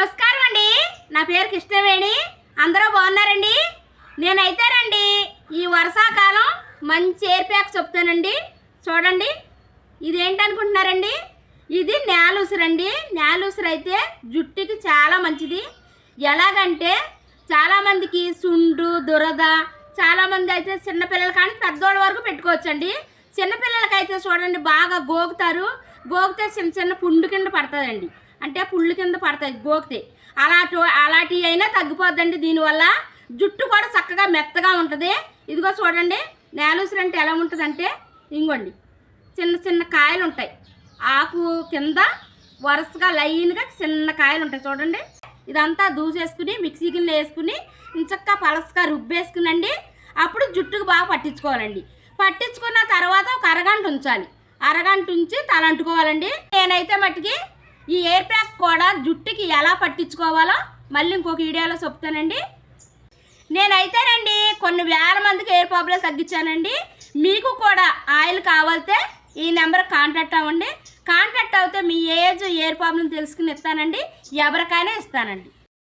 నమస్కారం అండి. నా పేరు కృష్ణవేణి. అందరూ బాగున్నారండి? నేనైతే రండి ఈ వర్షాకాలం మంచి ఎయిర్ ప్యాక్ చెప్తానండి. చూడండి ఇదేంటనుకుంటున్నారండి ఇది నేలుసురండి నేలుసురు అయితే జుట్టుకి చాలా మంచిది. ఎలాగంటే చాలామందికి సుండు దురద చాలామంది అయితే చిన్నపిల్లలు కానీ పెద్దోళ్ళ వరకు పెట్టుకోవచ్చండి. చిన్నపిల్లలకైతే చూడండి బాగా గోగుతారు గోగితే చిన్న చిన్న పుండు కింద పడుతుందండి. అంటే పుళ్ళు కింద పడతాయి గోకితే అలాంటి అలాంటివి అయినా తగ్గిపోద్దండి. దీనివల్ల జుట్టు కూడా చక్కగా మెత్తగా ఉంటుంది. ఇదిగో చూడండి నేలుసురు అంటే ఎలా ఉంటుందంటే ఇంకోండి చిన్న చిన్న కాయలు ఉంటాయి. ఆకు కింద వరుసగా లైన్గా చిన్న కాయలు ఉంటాయి చూడండి. ఇదంతా దూసేసుకుని మిక్సీ గిన్నె వేసుకుని ఇంచక్క పలసగా రుబ్బేసుకునండి. అప్పుడు జుట్టుకు బాగా పట్టించుకోవాలండి. పట్టించుకున్న తర్వాత ఒక అరగంట ఉంచాలి. అరగంట ఉంచి తలంటుకోవాలండి. నేనైతే మట్టుకి ఈ ఎయిర్ ప్యాక్ కూడా జుట్టుకి ఎలా పట్టించుకోవాలో మళ్ళీ ఇంకొక వీడియోలో చెప్తానండి. నేనైతేనండి కొన్ని వేల మందికి ఎయిర్ ప్రాబ్లమ్స్ తగ్గించానండి. మీకు కూడా ఆయిల్ కావాలితే ఈ నెంబర్ కాంటాక్ట్ అవ్వండి. కాంటాక్ట్ అవుతే మీ ఏజ్ ఎయిర్ ప్రాబ్లం తెలుసుకుని ఇస్తానండి. ఎవరికైనా ఇస్తానండి.